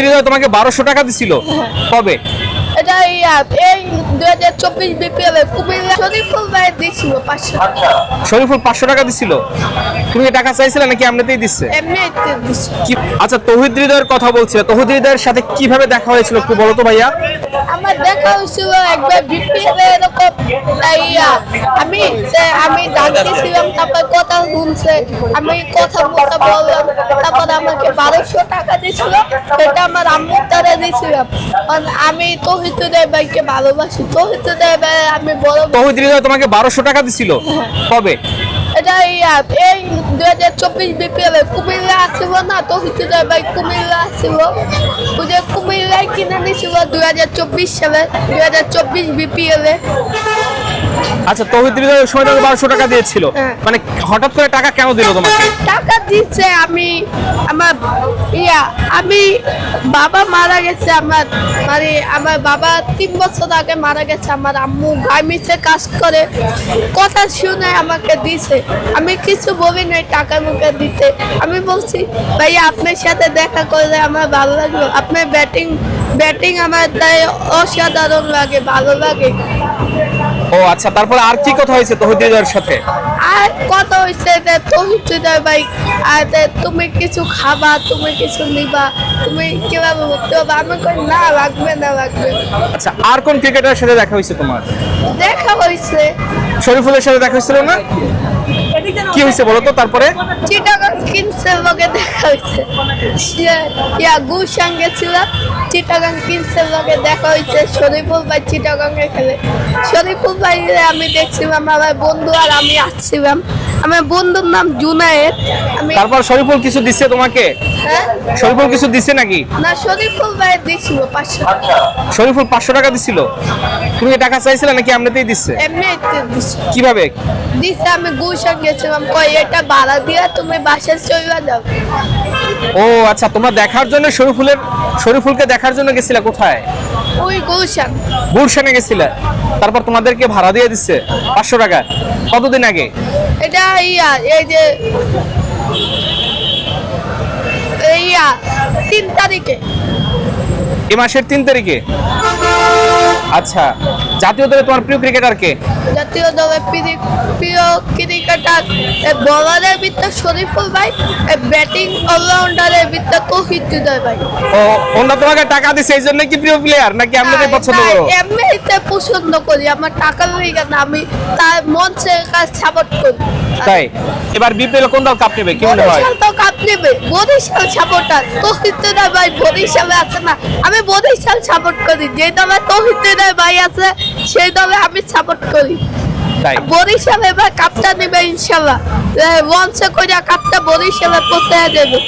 হৃদয় তোমাকে বারোশো টাকা দিছিল। কবে? এই দুই হাজার চব্বিশ বিপিএল এ কুমিল্লা শরীফুল ভাই দিয়েছিল পাঁচশো শরীফুল পাঁচশো টাকা দিছিল? তুমি টাকা চাইছিলে নাকি এমনিতেই দিচ্ছে? এমনি দিচ্ছে আচ্ছা তহিদ হৃদয়ের কথা বলছিল তহিদ হৃদয়ের সাথে কীভাবে দেখা হয়েছিল একটু বলো তো ভাইয়া। আমার দেখা হয়েছিল একবার বিপিএল এরকম ইয়া আমি আমি ডাকতেছিলাম তারপর কথা শুনছে আমি কথা বলতে বললাম তারপর আমাকে বারোশো টাকা দিয়েছিল সেটা আমার আম্মুর দ্বারা দিয়েছিলাম আমি তহিতুদের ভাইকে ভালোবাসি তহিতুদের ভাই আমি বড় তহিদ হৃদয় তোমাকে বারোশো টাকা দিছিল। কবে? এটা এই দুই হাজার চব্বিশ বিপিএল কুমিল্লা আসিল না? তো হিতুদের ভাই কুমিল্লা আসিল। যে কুমিল্লায় কিনে নিছিল দুই হাজার চব্বিশ সালে দুই হাজার চব্বিশ বিপিএল আচ্ছা তহিদ হৃদয় ওই সময় তোমাকে বারোশো টাকা দিয়েছিল। হ্যাঁ। মানে হঠাৎ করে টাকা কেন দিল তোমাকে? টাকা দিচ্ছে আমি আমার ইয়া আমি বাবা মারা গেছে আমার মানে আমার বাবা তিন বছর আগে মারা গেছে আমার আম্মু গার্মেন্টসে কাজ করে কথা শুনে আমাকে দিছে। আমি কিছু বলি নাই টাকা মুখে দিতে। আমি বলছি ভাই আপনার সাথে দেখা করলে আমার ভালো লাগল। আপনার ব্যাটিং ব্যাটিং আমার তাই অসাধারণ লাগে ভালো লাগে। ও আচ্ছা তারপরে আর কি কথা হয়েছে তহিদ সাথে? আর কত হয়েছে যে তহিদুদার ভাই আর তুমি কিছু খাবা তুমি কিছু নিবা তুমি কীভাবে করতে হবে আমি কই না লাগবে না লাগবে আচ্ছা আর কোন ক্রিকেটারের সাথে দেখা হয়েছে তোমার? দেখা হয়েছে। শরীফুলের সাথে দেখা হয়েছিল না? কি হয়েছে বলো তো তারপরে? চিটাগাং কিংসের লগে দেখা হয়েছে। ইয়া গুলশান গেছিলাম চিটাগাং কিংসের লগে দেখা হয়েছে শরীফুল ভাই চিটাগাংয়ে খেলে। শরীফুল ভাই আমি দেখছিলাম আমার বন্ধু আর আমি আসছিলাম। আমার বন্ধুর নাম জুনায়েদ। আমি তারপর শরীফুল কিছু দিচ্ছে তোমাকে? হ্যাঁ? শরীফুল কিছু দিচ্ছে নাকি? না শরীফুল ভাই দিছিল পাঁচশো শরীফুল পাঁচশো টাকা দিছিল? তুমি টাকা চাইছিলে নাকি এমনিতেই দিচ্ছে এমনি দিচ্ছে কীভাবে? দিচ্ছে আমি গুলশান গেছিলাম কই এটা ভাড়া দিয়া তুমি বাসায় চলে যাও। ও আচ্ছা তোমরা দেখার জন্য শরীফুলের শরীফুলকে দেখার জন্য গেছিলা কোথায়? ওই গুলশান। গুলশানে গেছিলা। তারপর তোমাদেরকে ভাড়া দিয়ে দিচ্ছে পাঁচশো টাকা। কতদিন আগে? এটা ইয়া এই যে এই ইয়া তিন তারিখে। এই মাসের তিন তারিখে? আচ্ছা জাতীয় দলে তোমার প্রিয় ক্রিকেটার কে? জাতীয় দলের প্রিয় ক্রিকেটার বলারের ভিতরে শরীফুল ভাই ব্যাটিং অলরাউন্ডারের ভিতরে তৌহিদ হৃদয় ভাই। ও ওনারা তোমাকে টাকা দিচ্ছে এই জন্য কি প্রিয় প্লেয়ার নাকি এমনিতে পছন্দ করো? এমনিতে পছন্দ করি আমার টাকা লেগে না আমি তার মঞ্চের কাজ সাপোর্ট করি। তাই? এবার বিপিএল কোন দল কাপ নেবে কি মনে হয়? তো কাপ নেবে বরিশাল সাপোর্টার তহিদুদ্দার ভাই বরিশালে আছে না আমি বরিশাল সাপোর্ট করি যে দলে তহিদুদ্দার ভাই আছে সেই দলে আমি সাপোর্ট করি। বরিশাল এবার কাপটা নেবে ইনশাল্লাহ। মঞ্চে করে কাপটা বরিশালে পৌঁছে দেবে।